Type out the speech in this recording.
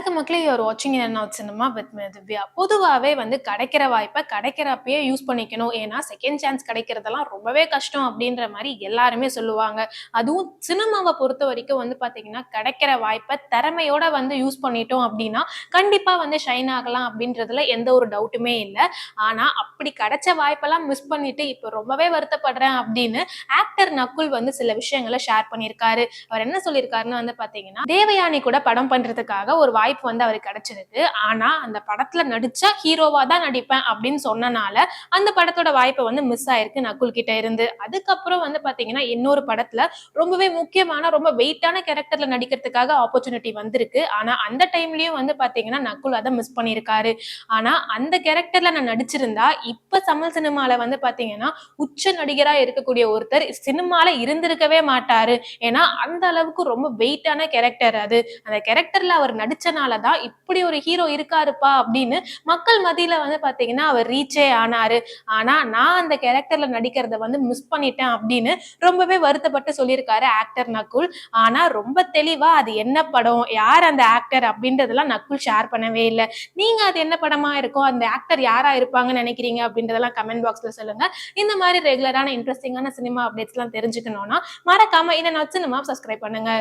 வணக்கம் மக்களே யூஆர் வாட்சிங் என்ன சினிமா வித் திவ்யா. பொதுவாகவே வந்து கிடைக்கிற வாய்ப்பை கிடைக்கிறப்பயே யூஸ் பண்ணிக்கணும். ஏன்னா செகண்ட் சான்ஸ் கிடைக்கிறதெல்லாம் ரொம்பவே கஷ்டம் அப்படின்ற மாதிரி எல்லாருமே சொல்லுவாங்க. அதுவும் சினிமாவை பொறுத்த வரைக்கும் வந்து பார்த்தீங்கன்னா கிடைக்கிற வாய்ப்பை திறமையோட வந்து யூஸ் பண்ணிட்டோம் அப்படின்னா கண்டிப்பாக வந்து ஷைன் ஆகலாம் அப்படின்றதுல எந்த ஒரு டவுட்டுமே இல்லை. ஆனால் அப்படி கிடைச்ச வாய்ப்பெல்லாம் மிஸ் பண்ணிட்டு இப்போ ரொம்பவே வருத்தப்படுறேன் அப்படின்னு ஆக்டர் நக்குல் வந்து சில விஷயங்களை ஷேர் பண்ணியிருக்காரு. அவர் என்ன சொல்லியிருக்காருன்னு வந்து பார்த்தீங்கன்னா தேவயானி கூட படம் பண்றதுக்காக ஒரு வாய்ப்பு வந்து அவருக்கு கிடைச்சிருக்கு. ஆனா அந்த படத்துல நடிச்சா ஹீரோவா தான் நடிப்பேன் அப்படின்னு சொன்னனால அந்த படத்தோட வாய்ப்பை வந்து மிஸ் ஆயிருக்கு நக்குல் கிட்ட இருந்து. அதுக்கப்புறம் வந்து பாத்தீங்கன்னா இன்னொரு படத்துல ரொம்பவே முக்கியமான ரொம்ப வெயிட்டான கேரக்டர்ல நடிக்கிறதுக்காக ஆப்பர்ச்சுனிட்டி வந்திருக்கு. ஆனா அந்த டைம்லயும் வந்து பாத்தீங்கன்னா நக்குல் அதை மிஸ் பண்ணியிருக்காரு. ஆனா அந்த கேரக்டர்ல நான் நடிச்சிருந்தா இப்ப தமிழ் சினிமால வந்து பாத்தீங்கன்னா உச்ச நடிகரா இருக்கக்கூடிய ஒருத்தர் சினிமால இருந்திருக்கவே மாட்டாரு. ஏன்னா அந்த அளவுக்கு ரொம்ப வெயிட்டான கேரக்டர் அது. அந்த கேரக்டர்ல அவர் தான் இப்படி ஒரு ஹீரோ இருக்காருப்பா அப்படின்னு மக்கள் மத்தியில வந்து பாத்தீங்கன்னா அவர் ரீச்சே ஆனாரு. ஆனா நான் அந்த கேரக்டர்ல நடிக்கிறத வந்து மிஸ் பண்ணிட்டேன் அப்படின்னு ரொம்பவே வருத்தப்பட்டு சொல்லியிருக்காரு ஆக்டர் நக்குல் ஆனா ரொம்ப தெளிவா அது என்ன படம் யார் அந்த ஆக்டர் அப்படின்றதெல்லாம் நக்குல் ஷேர் பண்ணவே இல்லை. நீங்க அது என்ன படமா இருக்கும் அந்த ஆக்டர் யாரா இருப்பாங்கன்னு நினைக்கிறீங்க அப்படின்றதெல்லாம் கமெண்ட் பாக்ஸ்ல சொல்லுங்க. இந்த மாதிரி ரெகுலரான இன்ட்ரெஸ்டிங்கான சினிமா அப்டேட்ஸ்லாம் தெரிஞ்சுக்கணும்னா மறக்காம இந்த நொச்சு நம்ம சப்ஸ்கிரைப் பண்ணுங்க.